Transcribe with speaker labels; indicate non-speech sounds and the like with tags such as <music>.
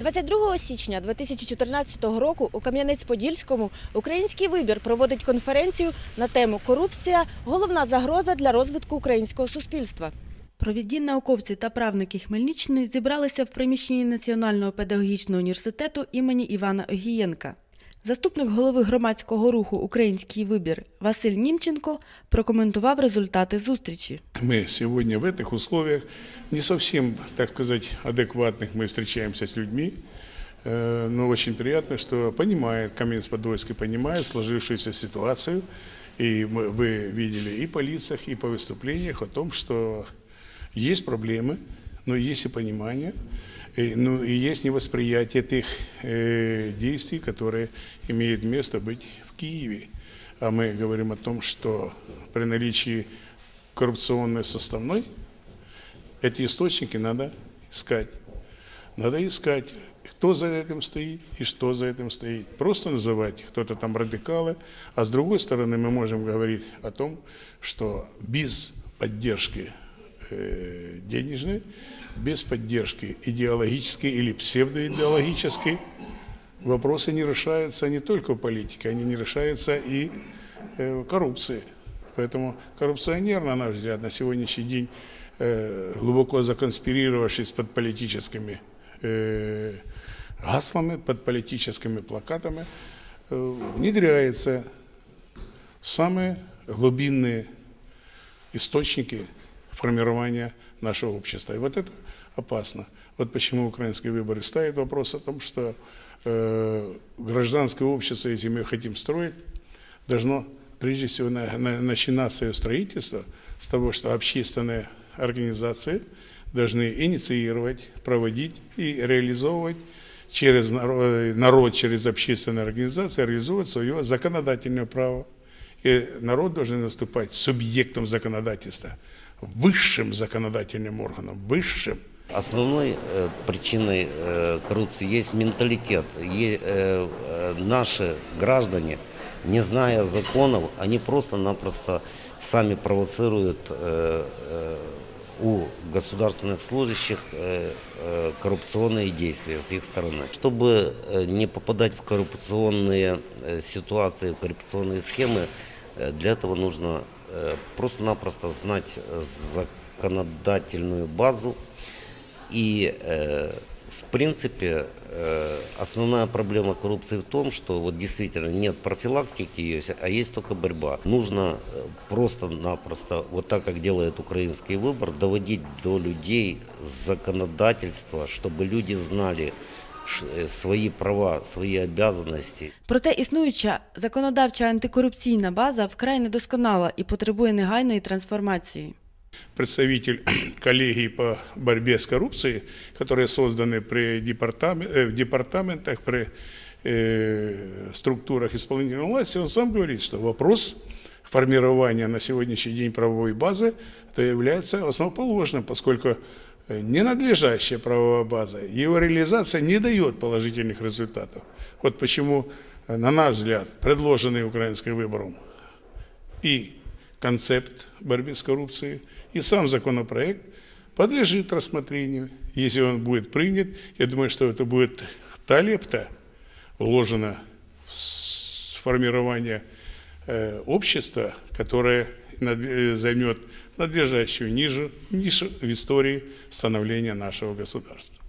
Speaker 1: 22 січня 2014 року у Кам'янець-Подільському український вибір проводить конференцію на тему Корупція головна загроза для розвитку українського суспільства. Провідні науковці та правники Хмельниччини зібралися в приміщенні Національного педагогічного університету імені Івана Огієнка. Заступник голови громадського руху Український вибір Василь Німченко прокоментував результати зустрічі.
Speaker 2: Мы сегодня в этих условиях не совсем, так сказать, адекватных мы встречаемся с людьми, Э, но очень приятно, что понимает, Каменец-Подольский понимает сложившуюся ситуацию, и мы, вы видели и по лицах, и по выступлениях о том, что есть проблемы, но есть и понимание, и, ну, и есть невосприятие тех э, действий, которые имеют место быть в Киеве. А мы говорим о том, что при наличии коррупционной составной эти источники надо искать. Надо искать, кто за этим стоит и что за этим стоит. Просто называть кто-то там радикалы, а с другой стороны мы можем говорить о том, что без поддержки э, денежной, без поддержки идеологической или псевдоидеологической, вопросы не решаются не только в политике, они не решаются и э, в коррупции. Поэтому коррупционер, на наш взгляд, на сегодняшний день, э, глубоко законспирировавшись под политическими гаслами, под политическими плакатами, внедряется в самые глубинные источники формирования нашего общества. И вот это опасно. Вот почему украинские выборы ставят вопрос о том, что э, гражданское общество, если мы хотим строить, должно прежде всего на, на, начинаться ее строительство с того, что общественные организации должны инициировать, проводить и реализовывать через народ, народ, через общественные организации, реализовывать свое законодательное право. И народ должен наступать субъектом законодательства, высшим законодательным органом, высшим.
Speaker 3: Основной э, причиной э, коррупции есть менталитет. Е- э, э, наши граждане, не зная законов, они просто-напросто сами провоцируют э, э, у государственных служащих э, э, коррупционные действия с их стороны. Чтобы э, не попадать в коррупционные э, ситуации, в коррупционные схемы, для этого нужно просто-напросто знать законодательную базу и, э, в принципе, э, основная проблема коррупции в том, что вот действительно нет профилактики а есть только борьба. Нужно э, просто-напросто, вот так как делает украинский выбор, доводить до людей законодательство, чтобы люди знали ш- э, свои права, свои обязанности.
Speaker 1: Проте існуюча законодавча антикорупційна база вкрай недосконала і потребує негайної трансформації.
Speaker 2: представитель <clears throat> коллегии по борьбе с коррупцией, которые созданы при департамен- э, в департаментах, при э, структурах исполнительной власти, он сам говорит, что вопрос формирования на сегодняшний день правовой базы это является основоположным, поскольку э, ненадлежащая правовая база, его реализация не дает положительных результатов. Вот почему, э, на наш взгляд, предложенный украинским выбором и концепт борьбы с коррупцией, и сам законопроект подлежит рассмотрению. Если он будет принят, я думаю, что это будет та лепта, вложена в формирование э, общества, которое э, займет надлежащую ниже, нишу в истории становления нашего государства.